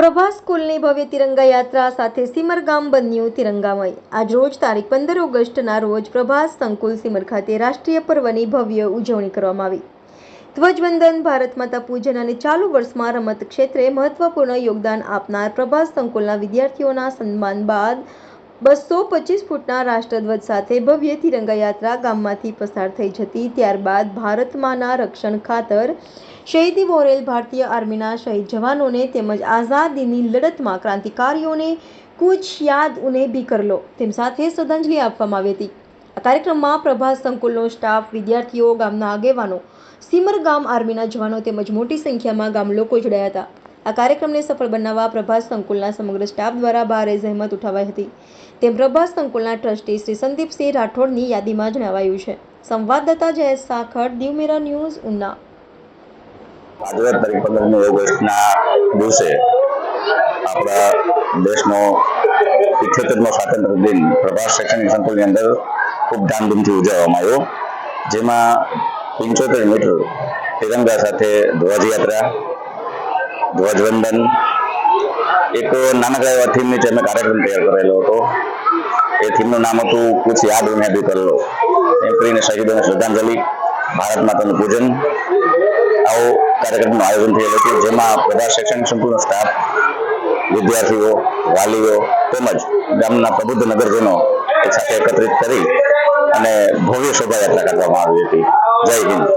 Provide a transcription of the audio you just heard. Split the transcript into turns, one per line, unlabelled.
પ્રભાસ સ્કૂલની ભવ્ય તિરંગા યાત્રા સાથે સિમર બન્યું તિરંગામય. આજ રોજ તારીખ પંદર ઓગસ્ટના રોજ પ્રભાસ સંકુલ સિમર ખાતે રાષ્ટ્રીય પર્વની ભવ્ય ઉજવણી કરવામાં આવી. ધ્વજવંદન, ભારત માતા પૂજન અને ચાલુ વર્ષમાં રમત ક્ષેત્રે મહત્વપૂર્ણ યોગદાન આપનાર પ્રભાસ સંકુલના વિદ્યાર્થીઓના સન્માન બાદ બસો પચીસ ફૂટના રાષ્ટ્રધ્વજ સાથે ભવ્ય તિરંગા ગામમાંથી પસાર થઈ જતી. ત્યારબાદ ભારતમાંના રક્ષણ ખાતર શહીદી વોરેલ ભારતીય આર્મીના શહીદ જવાનોને તેમજ આઝાદીની લડતમાં ક્રાંતિકારીઓને કુછ યાદ ઉને ભી કર લો. તેમ સાથે શ્રદ્ધાંજલિ આપવામાં આવી હતી. આ કાર્યક્રમમાં પ્રભાસ સંકુલનો સ્ટાફ, વિદ્યાર્થીઓ, ગામના આગેવાનો, સીમર ગામ આર્મીના જવાનો તેમજ મોટી સંખ્યામાં ગામ લોકો જોડાયા હતા. આ કાર્યક્રમને સફળ બનાવવા પ્રભાસ સંકુલના સમગ્ર સ્ટાફ દ્વારા ભારે જહેમત ઉઠાવાઈ હતી. તેમ પ્રભાસ સંકુલના ટ્રસ્ટી શ્રી સંદીપસિંહ રાઠોડની યાદીમાં જણાવાયું છે. સંવાદદાતા જયેશ સાખડ દીવમેરા ન્યૂઝ, ઉના.
આપણા દેશનો ઇઠ્યોતેરમો સ્વાતંત્ર્ય દિન પ્રભાસ શૈક્ષણિક સંકુલની અંદર ખૂબ ધામધૂમથી ઉજવવામાં આવ્યો. જેમાં પંચોતેર મીટર તિરંગા સાથે ધ્વજયાત્રા ધ્વજવંદન. એક નાનકડા એવા થીમ નીચે અમે કાર્યક્રમ તૈયાર કરેલો હતો. એ થીમનું નામ હતું કુછ યાદ ઉન્હેં ભી કર લો. એમ કરીને શહીદોને શ્રદ્ધાંજલિ, ભારત માતાનું પૂજન. આવો કાર્યક્રમનું આયોજન થયેલું હતું, જેમાં બધા શૈક્ષણિક સંપૂર્ણ સ્ટાફ વિદ્યાર્થીઓ, વાલીઓ તેમજ ગામના પ્રબુદ્ધ નગરજનો એક સાથે એકત્રિત કરી અને ભવ્ય શોભાયાત્રા કરવામાં આવી હતી. જય હિન્દ.